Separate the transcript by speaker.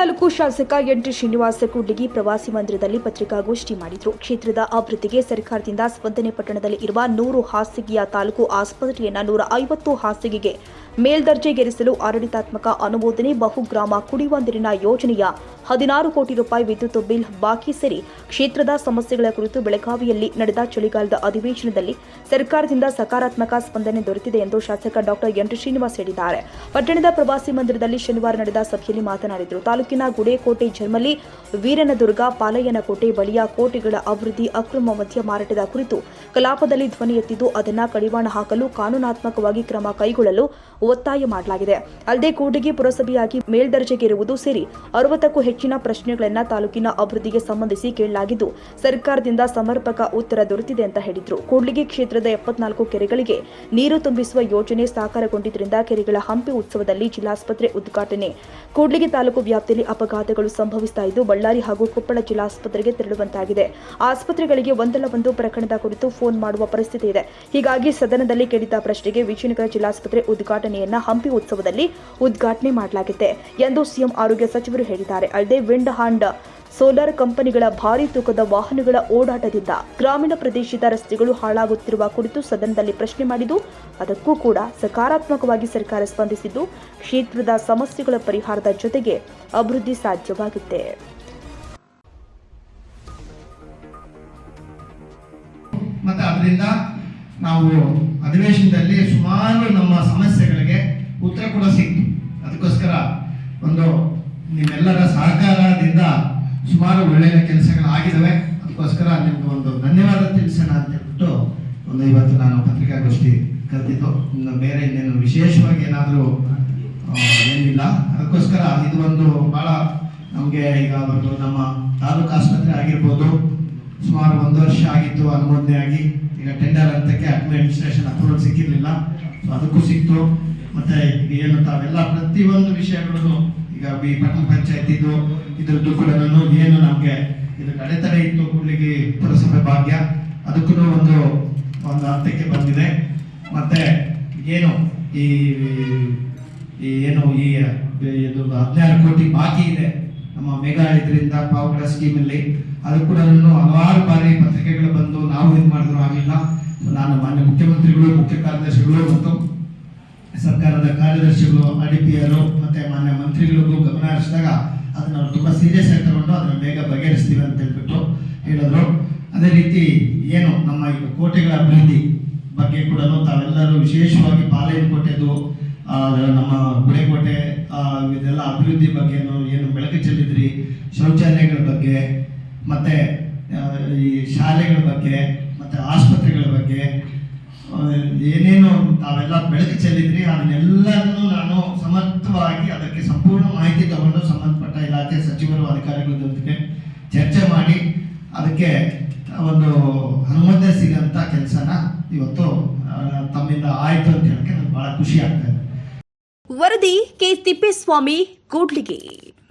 Speaker 1: ತಾಲೂಕು ಶಾಸಕ N T Srinivasa Kudligi ಪ್ರವಾಸಿ ಮಂದಿರದಲ್ಲಿ ಪತ್ರಿಕಾಗೋಷ್ಠಿ ಮಾಡಿದರು. ಕ್ಷೇತ್ರದ ಅಭಿವೃದ್ಧಿಗೆ ಸರ್ಕಾರದಿಂದ ಸ್ಪಂದನೆ ಪಟ್ಟಣದಲ್ಲಿ ಇರುವ ನೂರು ಹಾಸಿಗೆಯ ತಾಲೂಕು ಆಸ್ಪತ್ರೆಯನ್ನು ನೂರ ಐವತ್ತು ಹಾಸಿಗೆಗೆ ಮೇಲ್ದರ್ಜೆಗೇರಿಸಲು ಆಡಳಿತಾತ್ಮಕ ಅನುಮೋದನೆ ಬಹುಗ್ರಾಮ ಕುಡಿಯುವ ನೀರಿನ ಯೋಜನೆಯ ಹದಿನಾರು ಕೋಟಿ ರೂಪಾಯಿ ವಿದ್ಯುತ್ ಬಿಲ್ ಬಾಕಿ ಸೇರಿ ಕ್ಷೇತ್ರದ ಸಮಸ್ಯೆಗಳ ಕುರಿತು ಬೆಳಗಾವಿಯಲ್ಲಿ ನಡೆದ ಚಳಿಗಾಲದ ಅಧಿವೇಶನದಲ್ಲಿ ಸರ್ಕಾರದಿಂದ ಸಕಾರಾತ್ಮಕ ಸ್ಪಂದನೆ ದೊರೆತಿದೆ ಎಂದು ಶಾಸಕ ಡಾಕ್ಟರ್ ಎನ್ ಶ್ರೀನಿವಾಸ್ ಹೇಳಿದ್ದಾರೆ. ಪಟ್ಟಣದ ಪ್ರವಾಸಿ ಮಂದಿರದಲ್ಲಿ ಶನಿವಾರ ನಡೆದ ಸಭೆಯಲ್ಲಿ ಮಾತನಾಡಿದರು. ತಾಲೂಕಿನ ಗುಡೇಕೋಟೆ ಜರ್ಮಲಿ ವೀರನದುರ್ಗ, ಪಾಲಯ್ಯನಕೋಟೆ ಬಳಿಯ ಕೋಟೆಗಳ ಅಭಿವೃದ್ಧಿ ಅಕ್ರಮ ಮಧ್ಯ ಮಾರಾಟದ ಕುರಿತು ಕಲಾಪದಲ್ಲಿ ಧ್ವನಿ ಎತ್ತಿದ್ದು ಅದನ್ನು ಕಡಿವಾಣ ಹಾಕಲು ಕಾನೂನಾತ್ಮಕವಾಗಿ ಕ್ರಮ ಕೈಗೊಳ್ಳಲು ಒತ್ತಾಯ ಮಾಡಲಾಗಿದೆ. ಅಲ್ಲದೆ ಕೂಡಿಗೆ ಪುರಸಭೆಯಾಗಿ ಮೇಲ್ದರ್ಜೆಗೇರುವುದು ಸೇರಿ ಅರವತ್ತಕ್ಕೂ ಹೆಚ್ಚಿನ ಪ್ರಶ್ನೆಗಳನ್ನು ತಾಲೂಕಿನ ಅಭಿವೃದ್ಧಿಗೆ ಸಂಬಂಧಿಸಿ ಕೇಳಲಾಗಿದ್ದು, ಸರ್ಕಾರದಿಂದ ಸಮರ್ಪಕ ಉತ್ತರ ದೊರೆತಿದೆ ಅಂತ ಹೇಳಿದ್ರು. ಕೂಡ್ಲಿಗಿ ಕ್ಷೇತ್ರದ ಎಪ್ಪತ್ನಾಲ್ಕು ಕೆರೆಗಳಿಗೆ ನೀರು ತುಂಬಿಸುವ ಯೋಜನೆ ಸಾಕಾರಗೊಂಡಿದ್ದರಿಂದ ಕೆರೆಗಳ ಹಂಪಿ ಉತ್ಸವದಲ್ಲಿ ಜಿಲ್ಲಾಸ್ಪತ್ರೆ ಉದ್ಘಾಟನೆ. ಕೂಡ್ಲಿಗಿ ತಾಲೂಕು ವ್ಯಾಪ್ತಿಯಲ್ಲಿ ಅಪಘಾತಗಳು ಸಂಭವಿಸ್ತಾ ಇದ್ದು, ಬಳ್ಳಾರಿ ಹಾಗೂ ಕೊಪ್ಪಳ ಜಿಲ್ಲಾಸ್ಪತ್ರೆಗೆ ತೆರಳುವಂತಾಗಿದೆ. ಆಸ್ಪತ್ರೆಗಳಿಗೆ ಒಂದಲ್ಲ ಒಂದು ಪ್ರಕರಣದ ಕುರಿತು ಫೋನ್ ಮಾಡುವ ಪರಿಸ್ಥಿತಿ ಇದೆ. ಹೀಗಾಗಿ ಸದನದಲ್ಲಿ ಕೇಳಿದ ಪ್ರಶ್ನೆಗೆ ವಿಜಯನಗರ ಜಿಲ್ಲಾಸ್ಪತ್ರೆ ಉದ್ಘಾಟನೆಯನ್ನ ಹಂಪಿ ಉತ್ಸವದಲ್ಲಿ ಉದ್ಘಾಟನೆ ಮಾಡಲಾಗಿದೆ ಎಂದು ಸಿಎಂ ಆರೋಗ್ಯ ಸಚಿವರು ಹೇಳಿದ್ದಾರೆ. ಅಲ್ಲದೆ ವಿಂಡ್ ಹಾಂಡ್ ಸೋಲಾರ್ ಕಂಪನಿಗಳ ಭಾರೀ ತೂಕದ ವಾಹನಗಳ ಓಡಾಟದಿಂದ ಗ್ರಾಮೀಣ ಪ್ರದೇಶದ ರಸ್ತೆಗಳು ಹಾಳಾಗುತ್ತಿರುವ ಕುರಿತು ಸದನದಲ್ಲಿ ಪ್ರಶ್ನೆ ಮಾಡಿದ್ದು, ಅದಕ್ಕೂ ಕೂಡ ಸಕಾರಾತ್ಮಕವಾಗಿ ಸರ್ಕಾರ ಸ್ಪಂದಿಸಿದ್ದು, ಕ್ಷೇತ್ರದ ಸಮಸ್ಯೆಗಳ ಪರಿಹಾರದ ಜೊತೆಗೆ ಅಭಿವೃದ್ಧಿ ಸಾಧ್ಯವಾಗುತ್ತೆ.
Speaker 2: ನಾವು ಅಧಿವೇಶನದಲ್ಲಿ ಸುಮಾರು ನಮ್ಮ ಸಮಸ್ಯೆಗಳಿಗೆ ಉತ್ತರ ಕೂಡ ಸಿಕ್ತು ಅದಕ್ಕೋಸ್ಕರ ಒಂದು ನಿಮ್ಮೆಲ್ಲರ ಸಹಕಾರದಿಂದ ಸುಮಾರು ಒಳ್ಳೆಯ ಕೆಲಸಗಳಾಗಿದ್ದಾವೆ. ಅದಕ್ಕೋಸ್ಕರ ನಿಮ್ಗೆ ಒಂದು ಧನ್ಯವಾದ ತಿಳಿಸೋಣ ಅಂತ ಹೇಳ್ಬಿಟ್ಟು ಒಂದು ಇವತ್ತು ನಾನು ಪತ್ರಿಕಾಗೋಷ್ಠಿ ಕರೆದಿದ್ದು. ಬೇರೆ ಇನ್ನೇನು ವಿಶೇಷವಾಗಿ ಏನಾದರೂ ಏನಿಲ್ಲ. ಅದಕ್ಕೋಸ್ಕರ ಇದು ಒಂದು ಭಾಳ ನಮಗೆ ಈಗ ಒಂದು ನಮ್ಮ ತಾಲೂಕು ಆಸ್ಪತ್ರೆ ಆಗಿರ್ಬೋದು. ಸುಮಾರು ಒಂದು ವರ್ಷ ಆಗಿತ್ತು ಅನುಮೋದನೆ ಆಗಿ. ಈಗ ಟೆಂಡರ್ ಅಂತಕ್ಕೆ ಅಡ್ಮಿನಿಸ್ಟ್ರೇಷನ್ ಅಪ್ರೂವಲ್ ಸಿಕ್ಕಿರಲಿಲ್ಲ. ಸೊ ಅದಕ್ಕೂ ಸಿಕ್ತು. ಮತ್ತೆ ಏನು ತಾವೆಲ್ಲ ಪ್ರತಿಯೊಂದು ವಿಷಯಗಳನ್ನು ಈಗ ಈ ಪಟ್ಟಣ ಪಂಚಾಯತಿದ್ದು ಇದ್ರದ್ದು ಕೂಡ ಏನು ನಮಗೆ ಇದು ಅಡೆತಡೆ ಇತ್ತು ಕೂಡ್ಲಿಗೆ ಪುರಸಭೆ ಭಾಗ್ಯ. ಅದಕ್ಕೂ ಒಂದು ಒಂದು ಅರ್ಥಕ್ಕೆ ಬಂದಿದೆ. ಮತ್ತೆ ಏನು ಈ ಈ ಏನು ಈ, ಇದು ಹದಿನಾರು ಕೋಟಿ ಬಾಕಿ ಇದೆ ನಮ್ಮ ಮೇಘಾಲಯ ಇದರಿಂದ ಪಾವಗಡ ಸ್ಕೀಮಲ್ಲಿ. ಅದು ಕೂಡ ಹಲವಾರು ಬಾರಿ ಪತ್ರಿಕೆಗಳು ಬಂದು ನಾವು ಇದು ಮಾಡಿದ್ರು ಆಗಿಲ್ಲ ನಾನು ಮಾನ್ಯ ಮುಖ್ಯಮಂತ್ರಿಗಳು, ಮುಖ್ಯ ಕಾರ್ಯದರ್ಶಿಗಳು ಮತ್ತು ಸರ್ಕಾರದ ಕಾರ್ಯದರ್ಶಿಗಳು ಅಡಿಪಿಯರು ಮತ್ತು ಮಾನ್ಯ ಮಂತ್ರಿಗಳಿಗೂ ಗಮನ ಹರಿಸಿದಾಗ ಅದನ್ನ ಅವ್ರು ತುಂಬಾ ಸೀರಿಯಸ್ ಆಗಿ ತಗೊಂಡು ಅದನ್ನ ಬೇಗ ಬಗೆಹರಿಸ್ತೀವಿ ಅಂತ ಹೇಳ್ಬಿಟ್ಟು ಹೇಳಿದ್ರು. ಅದೇ ರೀತಿ ಏನು ನಮ್ಮ ಈಗ ಕೋಟೆಗಳ ಅಭಿವೃದ್ಧಿ ಬಗ್ಗೆ ಕೂಡ ತಾವೆಲ್ಲರೂ ವಿಶೇಷವಾಗಿ ಪಾಲೇರು ಕೋಟೆದು ಆ, ನಮ್ಮ ಗುಡೆಕೋಟೆ ಇದೆಲ್ಲ ಅಭಿವೃದ್ಧಿ ಬಗ್ಗೆ ಏನು ಬೆಳಕು ಚೆಲ್ಲಿದ್ರಿ? ಶೌಚಾಲಯಗಳ ಬಗ್ಗೆ ಮತ್ತೆ ಈ ಶಾಲೆಗಳ ಬಗ್ಗೆ ಮತ್ತೆ ಆಸ್ಪತ್ರೆಗಳ ಬಗ್ಗೆ ಏನೇನು ತಾವೆಲ್ಲ ಬೆಳಕು ಚೆಲ್ಲಿದ್ರಿ, ಅದನ್ನೆಲ್ಲನೂ ನಾನು ಸಮರ್ಥವಾಗಿ ಅದಕ್ಕೆ ಸಂಪೂರ್ಣ ಮಾಹಿತಿ ತಗೊಂಡು ಸಂಬಂಧಪಟ್ಟ ಇಲಾಖೆ ಸಚಿವರು ಅಧಿಕಾರಿಗಳ ಜೊತೆಗೆ ಚರ್ಚೆ ಮಾಡಿ ಅದಕ್ಕೆ ಒಂದು ಅನುಮೋದನೆ ಸಿಗಂತ ಕೆಲಸನ ಇವತ್ತು ತಮ್ಮಿಂದ ಆಯಿತು ಅಂತ ಹೇಳಕ್ಕೆ ನನಗೆ ಬಹಳ ಖುಷಿ ಆಗ್ತಾ
Speaker 1: ವರದಿ ಕೆ ತಿಪ್ಪೇಸ್ವಾಮಿ ಕೂಡ್ಲಿಗಿ.